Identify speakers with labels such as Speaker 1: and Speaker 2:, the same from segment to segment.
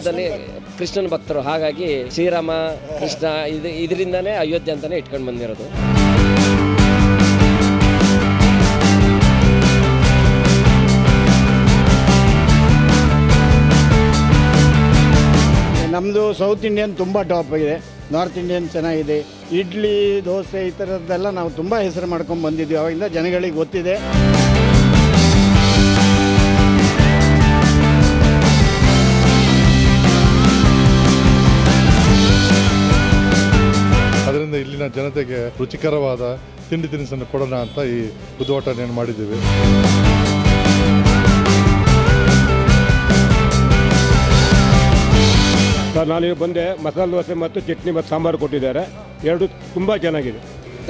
Speaker 1: ಹಿಂದುತ್ವದಲ್ಲಿ ಕೃಷ್ಣನ ಭಕ್ತರು, ಹಾಗಾಗಿ ಶ್ರೀರಾಮ, ಕೃಷ್ಣ ಇದು, ಇದರಿಂದನೇ ಅಯೋಧ್ಯೆ ಅಂತಲೇ ಇಟ್ಕೊಂಡು ಬಂದಿರೋದು.
Speaker 2: ನಮ್ಮದು ಸೌತ್ ಇಂಡಿಯನ್ ತುಂಬ ಟಾಪ್ ಇದೆ ನಾರ್ತ್ ಇಂಡಿಯನ್ ಚೆನ್ನಾಗಿದೆ. ಇಡ್ಲಿ, ದೋಸೆ ಈ ಥರದ್ದೆಲ್ಲ ನಾವು ತುಂಬ ಹೆಸರು ಮಾಡ್ಕೊಂಡು ಬಂದಿದ್ದೀವಿ ಅವಾಗಿಂದ ಜನಗಳಿಗೆ ಗೊತ್ತಿದೆ.
Speaker 3: ಅದರಿಂದ ಇಲ್ಲಿನ ಜನತೆಗೆ ರುಚಿಕರವಾದ ತಿಂಡಿ ತಿನಿಸನ್ನು ಕೊಡೋಣ ಅಂತ ಈ ಉದ್ಘಾಟನೆಯನ್ನು ಮಾಡಿದ್ದೀವಿ.
Speaker 4: ಸರ್ ನಾನೀಗ ಬಂದೆ ಮಸಾಲೆ ದೋಸೆ ಮತ್ತು ಚಟ್ನಿ ಮತ್ತು ಸಾಂಬಾರು ಕೊಟ್ಟಿದ್ದಾರೆ. ಎರಡು ತುಂಬ ಚೆನ್ನಾಗಿದೆ.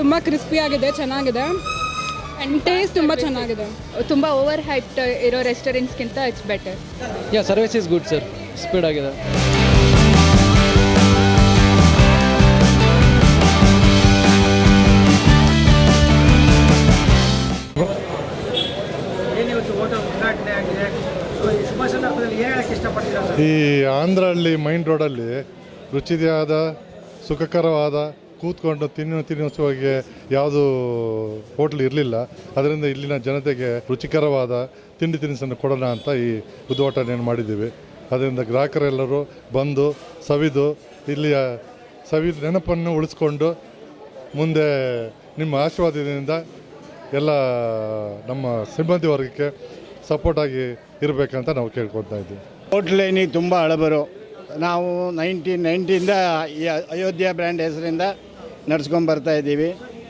Speaker 5: ತುಂಬ ಕ್ರಿಸ್ಪಿ ಆಗಿದೆ ಚೆನ್ನಾಗಿದೆ. ಆ್ಯಂಡ್ ಟೇಸ್ಟ್ ತುಂಬ ಚೆನ್ನಾಗಿದೆ.
Speaker 6: ತುಂಬ ಓವರ್ ಹೈಪ್ಡ್ ಇರೋ ರೆಸ್ಟೋರೆಂಟ್ಸ್ಗಿಂತ it's better
Speaker 7: yeah service is good sir speed ಆಗಿದೆ.
Speaker 3: ಈ ಆಂಧ್ರಹಳ್ಳಿ ಮೈನ್ ರೋಡಲ್ಲಿ ರುಚಿಯಾದ, ಸುಖಕರವಾದ, ಕೂತ್ಕೊಂಡು ತಿನ್ನು ತಿನ್ನಿಸುವಾಗೆ ಯಾವುದು ಹೋಟ್ಲ್ ಇರಲಿಲ್ಲ. ಅದರಿಂದ ಇಲ್ಲಿನ ಜನತೆಗೆ ರುಚಿಕರವಾದ ತಿಂಡಿ ತಿನಿಸನ್ನು ಕೊಡೋಣ ಅಂತ ಈ ಉದ್ಘಾಟನೆಯನ್ನು ಮಾಡಿದ್ದೀವಿ. ಅದರಿಂದ ಗ್ರಾಹಕರೆಲ್ಲರೂ ಬಂದು, ಸವಿದು, ಇಲ್ಲಿಯ ಸವಿ, ನೆನಪನ್ನು ಉಳಿಸ್ಕೊಂಡು ಮುಂದೆ ನಿಮ್ಮ ಆಶೀರ್ವಾದದಿಂದ ಎಲ್ಲ ನಮ್ಮ ಸಿಬ್ಬಂದಿ ವರ್ಗಕ್ಕೆ ಸಪೋರ್ಟಾಗಿ ಇರಬೇಕಂತ ನಾವು ಕೇಳ್ಕೊತಾ ಇದ್ದೀವಿ.
Speaker 2: ಹೋಟ್ಲೇನಿಗೆ ತುಂಬ ಹಳಬರು. ನಾವು ನೈನ್ಟೀನ್ ನೈಂಟಿಯಿಂದ ಈ ಅಯೋಧ್ಯ ಬ್ರ್ಯಾಂಡ್ ಹೆಸರಿಂದ ನಡ್ಸ್ಕೊಂಬರ್ತಾ ಇದ್ದೀವಿ.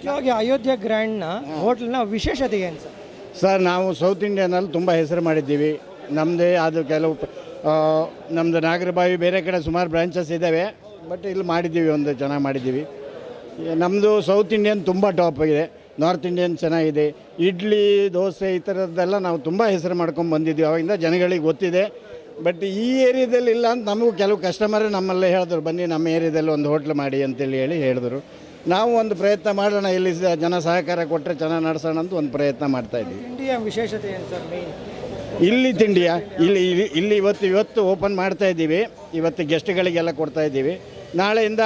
Speaker 8: ಹಾಗೆ ಅಯೋಧ್ಯೆ ಗ್ರ್ಯಾಂಡ್ನ ಹೋಟ್ಲ್ನ ವಿಶೇಷತೆ ಏನು ಸರ್?
Speaker 2: ಸರ್ ನಾವು ಸೌತ್ ಇಂಡಿಯಾನಲ್ಲಿ ತುಂಬ ಹೆಸರು ಮಾಡಿದ್ದೀವಿ. ನಮ್ಮದೇ ಅದು ಕೆಲವು ಆ, ನಮ್ಮದು ನಾಗರಬಾವಿ ಬೇರೆ ಕಡೆ ಸುಮಾರು ಬ್ರಾಂಚಸ್ ಇದ್ದಾವೆ. ಬಟ್ ಇಲ್ಲಿ ಮಾಡಿದ್ದೀವಿ ಒಂದು ಚೆನ್ನಾಗಿ ಮಾಡಿದ್ದೀವಿ. ನಮ್ಮದು ಸೌತ್ ಇಂಡಿಯನ್ ತುಂಬ ಟಾಪ್ ಇದೆ ನಾರ್ತ್ ಇಂಡಿಯನ್ ಚೆನ್ನಾಗಿದೆ. ಇಡ್ಲಿ ದೋಸೆ ಈ ಥರದ್ದೆಲ್ಲ ನಾವು ತುಂಬ ಹೆಸರು ಮಾಡ್ಕೊಂಡು ಬಂದಿದ್ದೀವಿ. ಅವಾಗಿಂದ ಜನಗಳಿಗೆ ಗೊತ್ತಿದೆ. ಬಟ್ ಈ ಏರಿಯಾದಲ್ಲಿ ಇಲ್ಲ ಅಂತ ನಮಗೂ ಕೆಲವು ಕಸ್ಟಮರ್ ನಮ್ಮಲ್ಲೇ ಹೇಳಿದ್ರು ಬನ್ನಿ ನಮ್ಮ ಏರಿಯಾದಲ್ಲಿ ಒಂದು ಹೋಟ್ಲ್ ಮಾಡಿ ಅಂತೇಳಿ ಹೇಳಿ ಹೇಳಿದ್ರು. ನಾವು ಒಂದು ಪ್ರಯತ್ನ ಮಾಡೋಣ ಇಲ್ಲಿ ಜನ ಸಹಕಾರ ಕೊಟ್ಟರೆ ಚೆನ್ನಾಗಿ ನಡೆಸೋಣ ಅಂತ ಒಂದು ಪ್ರಯತ್ನ ಮಾಡ್ತಾ ಇದ್ದೀವಿ
Speaker 8: ತಿಂಡಿಯ ವಿಶೇಷತೆ ಏನು ಸರ್
Speaker 2: ಇಲ್ಲಿ ತಿಂಡಿಯಾ ಇಲ್ಲಿ ಇಲ್ಲಿ ಇಲ್ಲಿ ಇವತ್ತು ಇವತ್ತು ಓಪನ್ ಮಾಡ್ತಾ ಇದ್ದೀವಿ. ಇವತ್ತು ಗೆಸ್ಟ್ಗಳಿಗೆಲ್ಲ ಕೊಡ್ತಾ ಇದ್ದೀವಿ. ನಾಳೆಯಿಂದ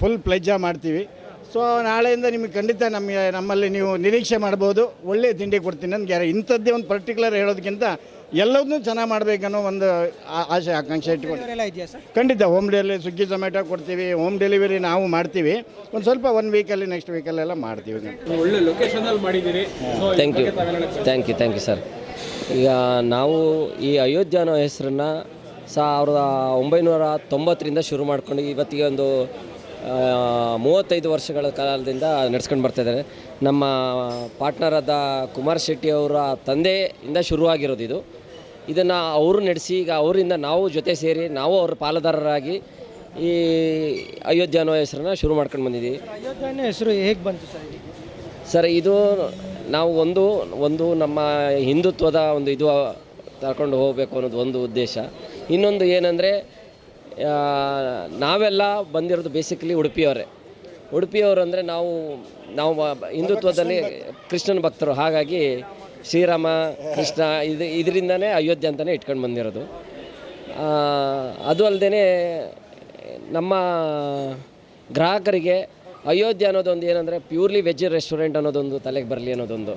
Speaker 2: ಫುಲ್ ಪ್ಲೆಜ್ಜ ಮಾಡ್ತೀವಿ. ಸೊ ನಾಳೆಯಿಂದ ನಿಮಗೆ ಖಂಡಿತ ನಮಗೆ ನಮ್ಮಲ್ಲಿ ನೀವು ನಿರೀಕ್ಷೆ ಮಾಡ್ಬೋದು. ಒಳ್ಳೆಯ ತಿಂಡಿ ಕೊಡ್ತೀನಿ ನನಗೆ. ಯಾರು ಇಂಥದ್ದೇ ಒಂದು ಪರ್ಟಿಕ್ಯುಲರ್ ಹೇಳೋದಕ್ಕಿಂತ ಎಲ್ಲದನ್ನೂ ಚೆನ್ನಾಗಿ ಮಾಡಬೇಕನ್ನೋ ಒಂದು ಆ- ಆಸೆ ಆಕಾಂಕ್ಷೆ ಇಟ್ಕೊಂಡು ಖಂಡಿತ ಹೋಮ್ ಡೆಲಿವರಿ ಸ್ವಿಗ್ಗಿ ಝೊಮ್ಯಾಟೊ ಕೊಡ್ತೀವಿ. ಹೋಮ್ ಡೆಲಿವರಿ ನಾವು ಮಾಡ್ತೀವಿ. ಒಂದು ಸ್ವಲ್ಪ ಒನ್ ವೀಕಲ್ಲಿ ನೆಕ್ಸ್ಟ್ ವೀಕಲ್ಲೆಲ್ಲ ಮಾಡ್ತೀವಿ.
Speaker 4: ಒಳ್ಳೆ ಲೊಕೇಶನಲ್ಲಿ ಮಾಡಿದ್ದೀರಿ.
Speaker 1: Thank you thank you thank you sir ಈಗ ನಾವು ಈ ಅಯೋಧ್ಯ ಅನ್ನೋ ಹೆಸರನ್ನು ಸಾವಿರದ ಒಂಬೈನೂರ ತೊಂಬತ್ತರಿಂದ ಶುರು ಮಾಡ್ಕೊಂಡು ಇವತ್ತಿಗೆ ಒಂದು ಮೂವತ್ತೈದು ವರ್ಷಗಳ ಕಾಲದಿಂದ ನಡೆಸ್ಕೊಂಡು ಬರ್ತಾ ಇದ್ದಾರೆ. ನಮ್ಮ ಪಾರ್ಟ್ನರಾದ ಕುಮಾರ್ ಶೆಟ್ಟಿ ಅವರ ತಂದೆಯಿಂದ ಶುರುವಾಗಿರೋದು ಇದು. ಇದನ್ನು ಅವರು ನಡೆಸಿ ಈಗ ಅವರಿಂದ ನಾವು ಜೊತೆ ಸೇರಿ ನಾವು ಅವ್ರ ಪಾಲುದಾರರಾಗಿ ಈ ಅಯೋಧ್ಯ ಅನ್ನೋ ಹೆಸರನ್ನ ಶುರು ಮಾಡ್ಕೊಂಡು ಬಂದಿದ್ದೀವಿ.
Speaker 8: ಅಯೋಧ್ಯೆನ ಹೆಸರು ಹೇಗೆ ಬಂತು ಸರ್?
Speaker 1: ಸರ್ ಇದು ನಾವು ಒಂದು ಒಂದು ನಮ್ಮ ಹಿಂದುತ್ವದ ಒಂದು ಇದು ತಗೊಂಡು ಹೋಗಬೇಕು ಅನ್ನೋದು ಒಂದು ಉದ್ದೇಶ. ಇನ್ನೊಂದು ಏನಂದರೆ ನಾವೆಲ್ಲ ಬಂದಿರೋದು ಬೇಸಿಕಲಿ ಉಡುಪಿಯವರೇ. ಉಡುಪಿಯವರು ಅಂದರೆ ನಾವು ನಾವು ಹಿಂದುತ್ವದಲ್ಲಿ ಕೃಷ್ಣನ ಭಕ್ತರು. ಹಾಗಾಗಿ ಶ್ರೀರಾಮ, ಕೃಷ್ಣ ಇದು, ಇದರಿಂದನೇ ಅಯೋಧ್ಯೆ ಅಂತಲೇ ಇಟ್ಕೊಂಡು ಬಂದಿರೋದು. ಅದು ಅಲ್ಲದೆ ನಮ್ಮ ಗ್ರಾಹಕರಿಗೆ ಅಯೋಧ್ಯೆ ಅನ್ನೋದೊಂದು ಏನಂದರೆ ಪ್ಯೂರ್ಲಿ ವೆಜ್ ರೆಸ್ಟೋರೆಂಟ್ ಅನ್ನೋದೊಂದು ತಲೆಗೆ ಬರಲಿ ಅನ್ನೋದೊಂದು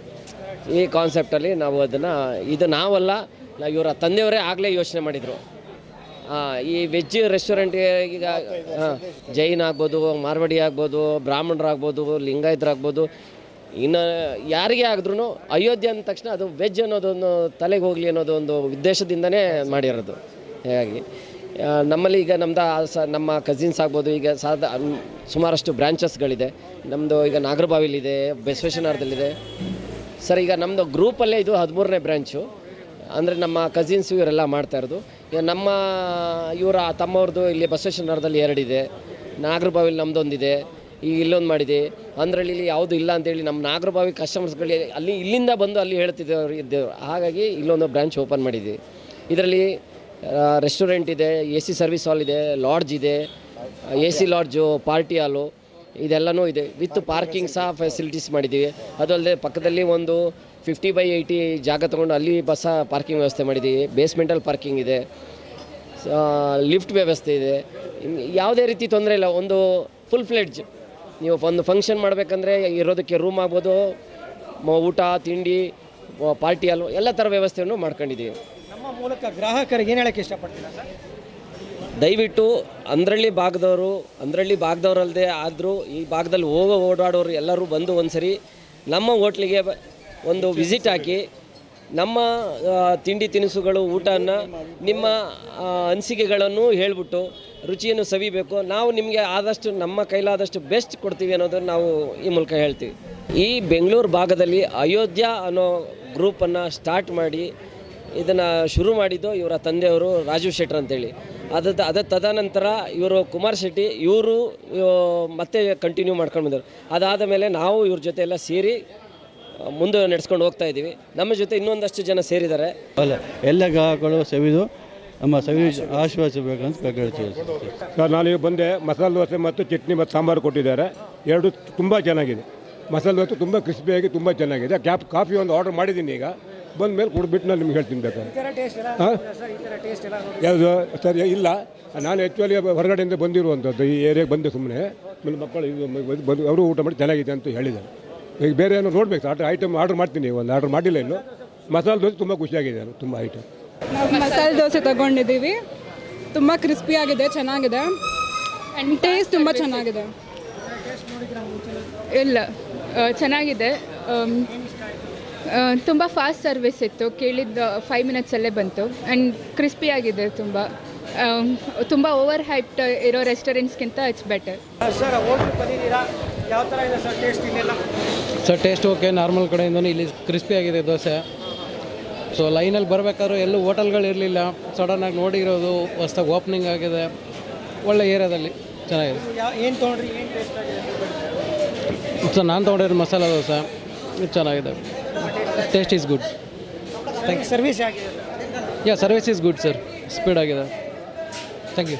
Speaker 1: ಈ ಕಾನ್ಸೆಪ್ಟಲ್ಲಿ ನಾವು ಅದನ್ನು, ಇದು ನಾವಲ್ಲ ನಾವು ಇವರ ತಂದೆಯವರೇ ಆಗಲೇ ಯೋಚನೆ ಮಾಡಿದರು. ಈ ವೆಜ್ ರೆಸ್ಟೋರೆಂಟ್ ಈಗ ಜೈನ್ ಆಗ್ಬೋದು, ಮಾರ್ವಾಡಿ ಆಗ್ಬೋದು, ಬ್ರಾಹ್ಮಣರಾಗ್ಬೋದು, ಲಿಂಗಾಯತರಾಗ್ಬೋದು. ಇನ್ನು ಯಾರಿಗೆ ಆದ್ರೂ ಅಯೋಧ್ಯೆ ಅಂದ ತಕ್ಷಣ ಅದು ವೆಜ್ ಅನ್ನೋದೊಂದು ತಲೆಗೆ ಹೋಗಲಿ ಅನ್ನೋದು ಒಂದು ಉದ್ದೇಶದಿಂದನೇ ಮಾಡಿರೋದು. ಹಾಗಾಗಿ ನಮ್ಮಲ್ಲಿ ಈಗ ನಮ್ದು ಆ ಸ, ನಮ್ಮ ಕಸಿನ್ಸ್ ಆಗ್ಬೋದು, ಈಗ ಸಾಧ ಸುಮಾರಷ್ಟು ಬ್ರ್ಯಾಂಚಸ್ಗಳಿದೆ ನಮ್ಮದು ಈಗ ನಾಗರಬಾವಿಲಿದೆ ಬಸವೇಶ್ವರದಲ್ಲಿದೆ ಸರ್, ಈಗ ನಮ್ಮದು ಗ್ರೂಪಲ್ಲೇ ಇದು ಹದಿಮೂರನೇ ಬ್ರ್ಯಾಂಚು ಅಂದರೆ ನಮ್ಮ ಕಸಿನ್ಸ್ ಇವರೆಲ್ಲ ಮಾಡ್ತಾ ಇರೋದು. ಈಗ ನಮ್ಮ ಇವರ ತಮ್ಮವ್ರದ್ದು ಇಲ್ಲಿ ಬಸವೇಶ್ವರದಲ್ಲಿ ಎರಡಿದೆ. ನಾಗರಬಾವಿಲಿ ನಮ್ಮದೊಂದಿದೆ ಈಗ ಇಲ್ಲೊಂದು ಮಾಡಿದೆ. ಅಂದ್ರಲ್ಲಿ ಇಲ್ಲಿ ಯಾವುದು ಇಲ್ಲ ಅಂತೇಳಿ ನಮ್ಮ ನಾಗರಬಾವಿ ಕಸ್ಟಮರ್ಸ್ಗಳಿಗೆ ಅಲ್ಲಿ ಇಲ್ಲಿಂದ ಬಂದು ಅಲ್ಲಿ ಹೇಳ್ತಿದ್ದವ್ರು ಇದ್ದೇವ್ರು. ಹಾಗಾಗಿ ಇಲ್ಲೊಂದು ಬ್ರ್ಯಾಂಚ್ ಓಪನ್ ಮಾಡಿದ್ವಿ. ಇದರಲ್ಲಿ ರೆಸ್ಟೋರೆಂಟ್ ಇದೆ ಎ ಸಿ ಸರ್ವಿಸ್ ಹಾಲ್ ಇದೆ ಲಾಡ್ಜ್ ಇದೆ ಎ ಸಿ ಲಾಡ್ಜು ಪಾರ್ಟಿ ಹಾಲು ಇದೆಲ್ಲನೂ ಇದೆ. ವಿತ್ ಪಾರ್ಕಿಂಗ್ ಸಹ ಫೆಸಿಲಿಟೀಸ್ ಮಾಡಿದ್ದೀವಿ. ಅದು ಅಲ್ಲದೆ ಪಕ್ಕದಲ್ಲಿ ಒಂದು ಫಿಫ್ಟಿ ಬೈ ಏಯ್ಟಿ ಜಾಗ ತೊಗೊಂಡು ಅಲ್ಲಿ ಬಸ್ಸ ಪಾರ್ಕಿಂಗ್ ವ್ಯವಸ್ಥೆ ಮಾಡಿದ್ದೀವಿ. ಬೇಸ್ಮೆಂಟಲ್ಲಿ ಪಾರ್ಕಿಂಗ್ ಇದೆ. ಲಿಫ್ಟ್ ವ್ಯವಸ್ಥೆ ಇದೆ. ಯಾವುದೇ ರೀತಿ ತೊಂದರೆ ಇಲ್ಲ. ಒಂದು ಫುಲ್ ಫ್ಲೆಡ್ಜ್ ನೀವು ಒಂದು ಫಂಕ್ಷನ್ ಮಾಡಬೇಕಂದ್ರೆ ಇರೋದಕ್ಕೆ ರೂಮ್ ಆಗ್ಬೋದು ಊಟ ತಿಂಡಿ ಪಾರ್ಟಿ ಅಲ್ವ ಎಲ್ಲ ಥರ ವ್ಯವಸ್ಥೆಯನ್ನು ಮಾಡ್ಕೊಂಡಿದ್ದೀವಿ.
Speaker 8: ನಮ್ಮ ಮೂಲಕ ಗ್ರಾಹಕರಿಗೆ ಏನು ಹೇಳಕ್ಕೆ ಇಷ್ಟಪಡ್ತೀರಾ ಸರ್?
Speaker 1: ದಯವಿಟ್ಟು ಅಂದ್ರಳ್ಳಿ ಭಾಗದವರು ಅಂದ್ರಳ್ಳಿ ಭಾಗದವ್ರಲ್ಲದೆ ಆದರೂ ಈ ಭಾಗದಲ್ಲಿ ಹೋಗೋ ಓಡಾಡೋರು ಎಲ್ಲರೂ ಬಂದು ಒಂದ್ಸರಿ ನಮ್ಮ ಹೋಟ್ಲಿಗೆ ಒಂದು ವಿಸಿಟ್ ಹಾಕಿ ನಮ್ಮ ತಿಂಡಿ ತಿನಿಸುಗಳು, ಊಟನ ನಿಮ್ಮ ಅನಿಸಿಕೆಗಳನ್ನು ಹೇಳ್ಬಿಟ್ಟು ರುಚಿಯನ್ನು ಸವಿಬೇಕು. ನಾವು ನಿಮಗೆ ಆದಷ್ಟು, ನಮ್ಮ ಕೈಲಾದಷ್ಟು ಬೆಸ್ಟ್ ಕೊಡ್ತೀವಿ ಅನ್ನೋದನ್ನು ನಾವು ಈ ಮೂಲಕ ಹೇಳ್ತೀವಿ. ಈ ಬೆಂಗಳೂರು ಭಾಗದಲ್ಲಿ ಅಯೋಧ್ಯ ಅನ್ನೋ ಗ್ರೂಪನ್ನು ಸ್ಟಾರ್ಟ್ ಮಾಡಿ ಇದನ್ನು ಶುರು ಮಾಡಿದ್ದು ಇವರ ತಂದೆಯವರು ರಾಜೀವ್ ಶೆಟ್ಟರ್ ಅಂತೇಳಿ. ಅದ ಅದ ತದನಂತರ ಇವರು ಕುಮಾರ್ ಶೆಟ್ಟಿ, ಇವರು ಮತ್ತೆ ಕಂಟಿನ್ಯೂ ಮಾಡ್ಕೊಂಡು ಬಂದರು. ಅದಾದ ಮೇಲೆ ನಾವು ಇವ್ರ ಜೊತೆ ಎಲ್ಲ ಸೇರಿ ಮುಂದೆ ನಡೆಸ್ಕೊಂಡು ಹೋಗ್ತಾ ಇದ್ದೀವಿ. ನಮ್ಮ ಜೊತೆ ಇನ್ನೊಂದಷ್ಟು ಜನ ಸೇರಿದ್ದಾರೆ.
Speaker 9: ಅಲ್ಲ ಎಲ್ಲ ಗ್ರಾಹಕರು ಸವಿದು ನಮ್ಮ ಸವಿ ಆಶ್ವಾಸಿಸಬೇಕಂತ ಕೇಳ್ತೀವಿ
Speaker 4: ಸರ್ ನಾನೀಗ ಬಂದೆ ಮಸಾಲೆ ದೋಸೆ ಮತ್ತು ಚಟ್ನಿ ಮತ್ತು ಸಾಂಬಾರು ಕೊಟ್ಟಿದ್ದಾರೆ. ಎರಡು ತುಂಬ ಚೆನ್ನಾಗಿದೆ. ಮಸಾಲೆ ದೋಸೆ ತುಂಬ ಕ್ರಿಸ್ಪಿಯಾಗಿ ತುಂಬ ಚೆನ್ನಾಗಿದೆ. ಕ್ಯಾಪ್ ಕಾಫಿ ಒಂದು ಆರ್ಡರ್ ಮಾಡಿದ್ದೀನಿ ಈಗ. ಬಂದ ಮೇಲೆ ಕುಡ್ಬಿಟ್ಟು ನಾನು ನಿಮ್ಗೆ ಹೇಳ್ತೀನಿ ಬೇಕಾದ್ರೆ. ಹಾಂ? ಯಾವುದು? ಸರ್ ಇಲ್ಲ. ನಾನು ಆ್ಯಕ್ಚುಲಿ ಹೊರಗಡೆಯಿಂದ ಬಂದಿರುವಂಥದ್ದು ಈ ಏರಿಯಾಗೆ ಬಂದೆ ಸುಮ್ಮನೆ ನನ್ನ ಮಕ್ಕಳು ಇದು ಬಂದು ಅವರು ಊಟ ಮಾಡಿ ಚೆನ್ನಾಗಿದೆ ಅಂತ ಹೇಳಿದ್ದಾರೆ. ಈಗ ಬೇರೆ ಏನೋ ನೋಡ್ಬೇಕು ಆರ್ಡರ್ ಐಟಮ್ ಆರ್ಡರ್ ಮಾಡ್ತೀನಿ ಒಂದು ಆರ್ಡರ್ ಮಾಡಿಲ್ಲ ಇನ್ನು. ಮಸಾಲೆ ದೋಸೆ ತುಂಬ ಖುಷಿಯಾಗಿದೆ ತುಂಬ ಐಟಮ್
Speaker 5: ಮಸಾಲೆ ದೋಸೆ ತಗೊಂಡಿದ್ದೀವಿ. ತುಂಬ ಕ್ರಿಸ್ಪಿಯಾಗಿದೆ ಚೆನ್ನಾಗಿದೆ. ಆ್ಯಂಡ್ ಟೇಸ್ಟ್ ತುಂಬ ಚೆನ್ನಾಗಿದೆ.
Speaker 6: ಇಲ್ಲ ಚೆನ್ನಾಗಿದೆ. ತುಂಬ ಫಾಸ್ಟ್ ಸರ್ವಿಸ್ ಇತ್ತು. ಕೇಳಿದ್ದ ಫೈವ್ ಮಿನಿಟ್ಸಲ್ಲೇ ಬಂತು. ಆ್ಯಂಡ್ ಕ್ರಿಸ್ಪಿಯಾಗಿದೆ ತುಂಬ. ತುಂಬ ಓವರ್ ಹೈಪ್ಟ್ ಇರೋ ರೆಸ್ಟೋರೆಂಟ್ಸ್ಗಿಂತ ಇಟ್ಸ್ ಬೆಟರ್
Speaker 8: ಯಾವ ಥರ ಇದೆ sir taste
Speaker 7: sir taste okay normal ಕಡೆಯಿಂದನೂ ಇಲ್ಲಿ ಕ್ರಿಸ್ಪಿ ಆಗಿದೆ ದೋಸೆ. ಸೊ ಲೈನಲ್ಲಿ ಬರಬೇಕಾದ್ರೂ ಎಲ್ಲೂ ಹೋಟೆಲ್ಗಳು ಇರಲಿಲ್ಲ. ಸಡನ್ನಾಗಿ ನೋಡಿರೋದು ಹೊಸ್ದಾಗಿ ಓಪನಿಂಗ್ ಆಗಿದೆ. ಒಳ್ಳೆ ಏರಿಯಾದಲ್ಲಿ ಚೆನ್ನಾಗಿದೆ.
Speaker 8: ಏನು ತೊಗೊಂಡ್ರಿ? ಏನು ಟೇಸ್ಟ್ ಆಗಿದೆ
Speaker 7: ಸೊ ನಾನು ತೊಗೊಂಡಿರೋ ಮಸಾಲ ದೋಸೆ. ಇದು ಚೆನ್ನಾಗಿದೆ. ಟೇಸ್ಟ್ ಈಸ್ ಗುಡ್
Speaker 8: ಸರ್ವಿಸ್ ಆಗಿದೆ
Speaker 7: yeah service is good sir speed ಆಗಿದೆ. Thank you